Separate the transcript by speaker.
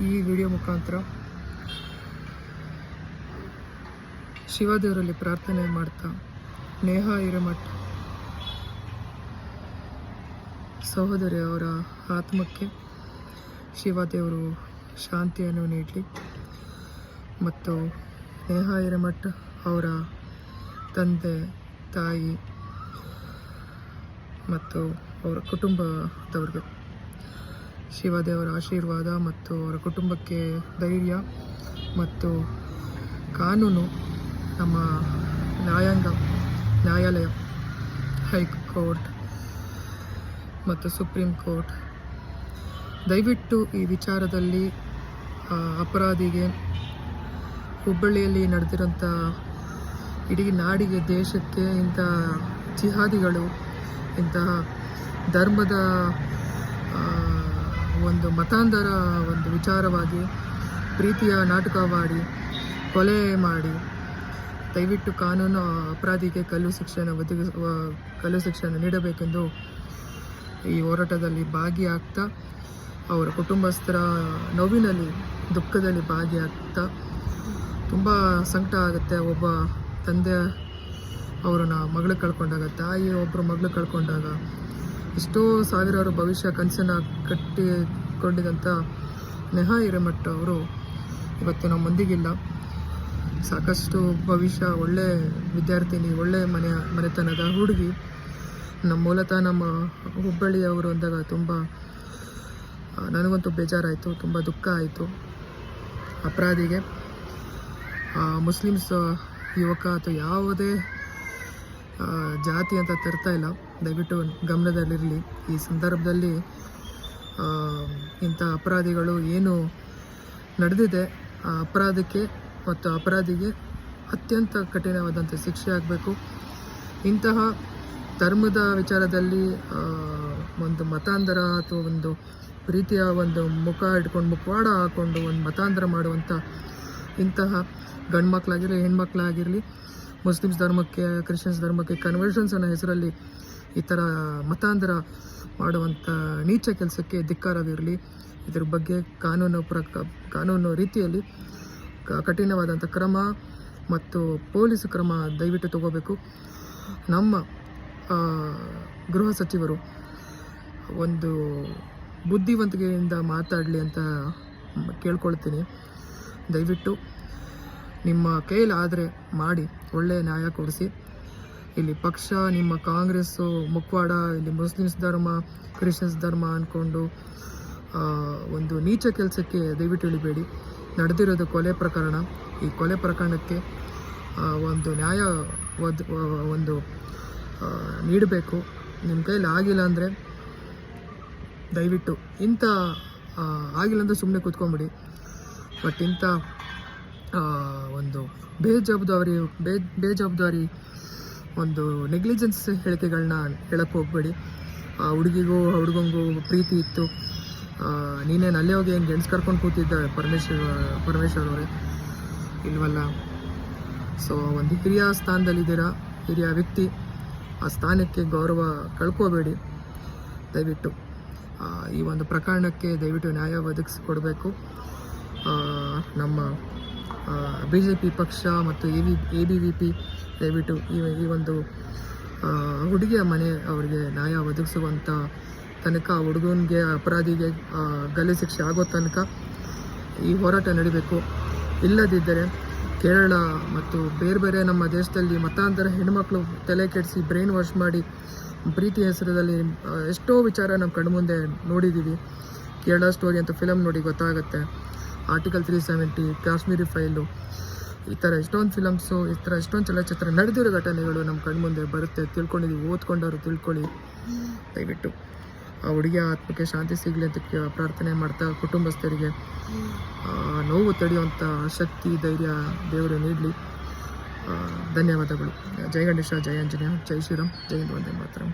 Speaker 1: ಈ ವಿಡಿಯೋ ಮುಖಾಂತರ ಶಿವದೇವರಲ್ಲಿ ಪ್ರಾರ್ಥನೆ ಮಾಡ್ತಾ ನೇಹ ಹಿರೇಮಠ್ ಸಹೋದರಿ ಅವರ ಆತ್ಮಕ್ಕೆ ಶಿವದೇವರು ಶಾಂತಿಯನ್ನು ನೀಡಲಿ. ಮತ್ತು ನೇಹ ಹಿರೇಮಠ್ ಅವರ ತಂದೆ, ತಾಯಿ ಮತ್ತು ಅವರ ಕುಟುಂಬದವ್ರಿಗೆ ಶಿವದೇವರ ಆಶೀರ್ವಾದ ಮತ್ತು ಅವರ ಕುಟುಂಬಕ್ಕೆ ಧೈರ್ಯ ಮತ್ತು ಕಾನೂನು ನಮ್ಮ ನ್ಯಾಯಾಂಗ, ನ್ಯಾಯಾಲಯ, ಹೈಕೋರ್ಟ್ ಮತ್ತು ಸುಪ್ರೀಂ ಕೋರ್ಟ್. ದಯವಿಟ್ಟು ಈ ವಿಚಾರದಲ್ಲಿ ಅಪರಾಧಿಗೆ ಹುಬ್ಬಳ್ಳಿಯಲ್ಲಿ ನಡೆದಿರೋಂಥ ಇಡೀ ನಾಡಿಗೆ, ದೇಶಕ್ಕೆ ಇಂಥ ಜಿಹಾದಿಗಳು, ಇಂತಹ ಧರ್ಮದ ಒಂದು ಮತಾಂಧರ ಒಂದು ವಿಚಾರವಾಗಿ ಪ್ರೀತಿಯ ನಾಟಕವಾಡಿ, ಕೊಲೆ ಮಾಡಿ, ದಯವಿಟ್ಟು ಕಾನೂನು ಅಪರಾಧಿಗೆ ಕಲ್ಲು ಶಿಕ್ಷಣ ಒದಗಿಸುವ, ಕಲ್ಲು ಶಿಕ್ಷಣ ನೀಡಬೇಕೆಂದು ಈ ಹೋರಾಟದಲ್ಲಿ ಭಾಗಿಯಾಗ್ತಾ, ಅವರ ಕುಟುಂಬಸ್ಥರ ನೋವಿನಲ್ಲಿ, ದುಃಖದಲ್ಲಿ ಭಾಗಿಯಾಗ್ತಾ, ತುಂಬ ಸಂಕಟ ಆಗುತ್ತೆ. ಒಬ್ಬ ತಂದೆ, ಅವರನ್ನ ಮಗಳು ಕಳ್ಕೊಂಡಾಗ, ತಾಯಿ ಒಬ್ಬರು ಮಗಳು ಕಳ್ಕೊಂಡಾಗ ಎಷ್ಟೋ ಸಾವಿರಾರು ಭವಿಷ್ಯ ಕನಸನ್ನು ಕಟ್ಟಿಕೊಂಡಿದಂಥ ನೆಹಾ ಹಿರೇಮಠ ಅವರು, ಇವತ್ತು ನಮ್ಮ ಮಂದಿಗಿಲ್ಲ. ಸಾಕಷ್ಟು ಭವಿಷ್ಯ, ಒಳ್ಳೆ ವಿದ್ಯಾರ್ಥಿನಿ, ಒಳ್ಳೆ ಮನೆ, ಮನೆತನದ ಹುಡುಗಿ. ನಮ್ಮ ಮೂಲತಃ ನಮ್ಮ ಹುಬ್ಬಳ್ಳಿಯವರು ಅಂದಾಗ ತುಂಬ ನನಗಂತೂ ಬೇಜಾರಾಯಿತು, ತುಂಬ ದುಃಖ ಆಯಿತು. ಅಪರಾಧಿಗೆ. ಮುಸ್ಲಿಮ್ಸ್, ಯುವಕ, ಅಥವಾ ಯಾವುದೇ ಜಾತಿ ಅಂತ ತರ್ತಾ ಇಲ್ಲ. ದಯವಿಟ್ಟು ಗಮನದಲ್ಲಿರಲಿ. ಈ ಸಂದರ್ಭದಲ್ಲಿ ಇಂಥ ಅಪರಾಧಿಗಳು ಏನು ನಡೆದಿದೆ, ಆ ಅಪರಾಧಕ್ಕೆ ಮತ್ತು ಅಪರಾಧಿಗೆ ಅತ್ಯಂತ ಕಠಿಣವಾದಂಥ ಶಿಕ್ಷೆ ಆಗಬೇಕು. ಇಂತಹ ಧರ್ಮದ ವಿಚಾರದಲ್ಲಿ ಒಂದು ಮತಾಂತರ ಅಥವಾ ಒಂದು ಪ್ರೀತಿಯ ಒಂದು ಮುಖ ಇಟ್ಕೊಂಡು, ಮುಖವಾಡ ಹಾಕ್ಕೊಂಡು ಒಂದು ಮತಾಂತರ ಮಾಡುವಂಥ ಇಂತಹ ಗಂಡು ಮಕ್ಕಳಾಗಿರಲಿ ಹೆಣ್ಮಕ್ಳಾಗಿರಲಿ ಮುಸ್ಲಿಮ್ಸ್ ಧರ್ಮಕ್ಕೆ, ಕ್ರಿಶ್ಚಿಯನ್ಸ್ ಧರ್ಮಕ್ಕೆ ಕನ್ವರ್ಷನ್ಸ್ ಅನ್ನೋ ಹೆಸರಲ್ಲಿ ಈ ಥರ ಮತಾಂತರ ಮಾಡುವಂಥ ನೀಚ ಕೆಲಸಕ್ಕೆ ಧಿಕ್ಕಾರವಿರಲಿ. ಇದ್ರ ಬಗ್ಗೆ ಕಾನೂನು ಪ್ರಕ, ಕಾನೂನು ರೀತಿಯಲ್ಲಿ ಕಠಿಣವಾದಂಥ ಕ್ರಮ ಮತ್ತು ಪೊಲೀಸ್ ಕ್ರಮ ದಯವಿಟ್ಟು ತಗೋಬೇಕು. ನಮ್ಮ ಗೃಹ ಸಚಿವರು ಒಂದು ಬುದ್ಧಿವಂತಿಕೆಯಿಂದ ಮಾತಾಡಲಿ ಅಂತ ಕೇಳ್ಕೊಳ್ತೀನಿ. ದಯವಿಟ್ಟು ನಿಮ್ಮ ಕೈಲಾದರೆ ಮಾಡಿ, ಒಳ್ಳೆಯ ನ್ಯಾಯ ಕೊಡಿಸಿ. ಇಲ್ಲಿ ಪಕ್ಷ, ನಿಮ್ಮ ಕಾಂಗ್ರೆಸ್ಸು ಮುಖವಾಡ ಇಲ್ಲಿ ಮುಸ್ಲಿಮ್ಸ್ ಧರ್ಮ, ಕ್ರಿಶ್ಚಿಯನ್ಸ್ ಧರ್ಮ ಅಂದ್ಕೊಂಡು ಒಂದು ನೀಚ ಕೆಲಸಕ್ಕೆ ದಯವಿಟ್ಟು ಇಳಿಬೇಡಿ. ನಡೆದಿರೋದು ಕೊಲೆ ಪ್ರಕರಣ. ಈ ಕೊಲೆ ಪ್ರಕರಣಕ್ಕೆ ಒಂದು ನ್ಯಾಯ ಒದ್ ಒಂದು ನೀಡಬೇಕು. ನಿಮ್ಮ ಕೈಲಿ ಆಗಿಲ್ಲ ಅಂದರೆ ದಯವಿಟ್ಟು ಇಂಥ ಆಗಿಲ್ಲ ಅಂದರೆ ಸುಮ್ಮನೆ ಕೂತ್ಕೊಂಬಿಡಿ. ಬಟ್ ಇಂಥ ಒಂದು ಬೇಜವಾಬ್ದಾರಿ, ಬೇ, ಬೇಜವಾಬ್ದಾರಿ, ಒಂದು ನೆಗ್ಲಿಜೆನ್ಸ್ ಹೇಳಿಕೆಗಳನ್ನ ಹೇಳಕ್ಕೆ ಹೋಗಬೇಡಿ. ಆ, ಹುಡುಗಿಗೂ, ಹುಡುಗಂಗೂ ಪ್ರೀತಿ ಇತ್ತು. ನೀನೇನು ಅಲ್ಲೇ ಹೋಗಿ ಹೆಂಗೆ ಗೆಣಸು ಕರ್ಕೊಂಡು ಕೂತಿದ್ದ ಪರಮೇಶ್ವರ್ ಪರಮೇಶ್ವರ್ ಅವರೇ? ಇಲ್ವಲ್ಲ? ಸೊ ಒಂದು ಹಿರಿಯ ಸ್ಥಾನದಲ್ಲಿದ್ದೀರಾ, ಹಿರಿಯ ವ್ಯಕ್ತಿ, ಆ ಸ್ಥಾನಕ್ಕೆ ಗೌರವ ಕಳ್ಕೋಬೇಡಿ. ದಯವಿಟ್ಟು. ಈ ಒಂದು ಪ್ರಕರಣಕ್ಕೆ ದಯವಿಟ್ಟು ನ್ಯಾಯ ಒದಗಿಸಿಕೊಡಬೇಕು. ನಮ್ಮ ಬಿ ಜೆ ಪಿ ಪಕ್ಷ ಮತ್ತು A V A B V P ದಯವಿಟ್ಟು ಈ ಈ ಒಂದು ಹುಡುಗಿಯ ಮನೆ ಅವರಿಗೆ ನ್ಯಾಯ ಒದಗಿಸುವಂಥ ತನಕ ಹುಡುಗನಿಗೆ ಅಪರಾಧಿಗೆ ಗಲ್ಲು ಶಿಕ್ಷೆ ಆಗೋ ತನಕ ಈ ಹೋರಾಟ ನಡೀಬೇಕು. ಇಲ್ಲದಿದ್ದರೆ ಕೇರಳ ಮತ್ತು ಬೇರೆ ಬೇರೆ ನಮ್ಮ ದೇಶದಲ್ಲಿ ಮತಾಂತರ ಹೆಣ್ಮಕ್ಳು ತಲೆ ಕೆಡಿಸಿ ಬ್ರೈನ್ ವಾಶ್ ಮಾಡಿ ಪ್ರೀತಿ ಹೆಸರಲ್ಲಿ ಎಷ್ಟೋ ವಿಚಾರ ನಾವು ಕಣ್ಮುಂದೆ ನೋಡಿದ್ದೀವಿ. ಕೇರಳ ಸ್ಟೋರಿ ಅಂತ ಫಿಲಮ್ ನೋಡಿ ಗೊತ್ತಾಗುತ್ತೆ. Article three seventy Kashmiri file ಈ ಥರ ಎಷ್ಟೊಂದು ಫಿಲಮ್ಸು ಈ ಥರ ಎಷ್ಟೊಂದು ಚಲನಚಿತ್ರ ನಡೆದಿರೋ ಘಟನೆಗಳು ನಮ್ಮ ಕಣ್ಮುಂದೆ ಬರುತ್ತೆ. ತಿಳ್ಕೊಂಡಿದ್ದೀವಿ ಓದ್ಕೊಂಡವರು ತಿಳ್ಕೊಳ್ಳಿ. ದಯವಿಟ್ಟು ಆ ಹುಡುಗಿಯ ಆತ್ಮಕ್ಕೆ ಶಾಂತಿ ಸಿಗಲಿ ಅಂತ ಪ್ರಾರ್ಥನೆ ಮಾಡ್ತಾ ಕುಟುಂಬಸ್ಥರಿಗೆ ನೋವು ತಡೆಯುವಂಥ ಶಕ್ತಿ ಧೈರ್ಯ ದೇವರು ನೀಡಲಿ. ಧನ್ಯವಾದಗಳು. ಜೈ ಗಣೇಶ, ಜೈ ಆಂಜನೇಯ, ಜೈ ಶ್ರೀರಾಮ್, ಜೈ ಹಿಂದ್, ವಂದೇ ಮಾತರಂ.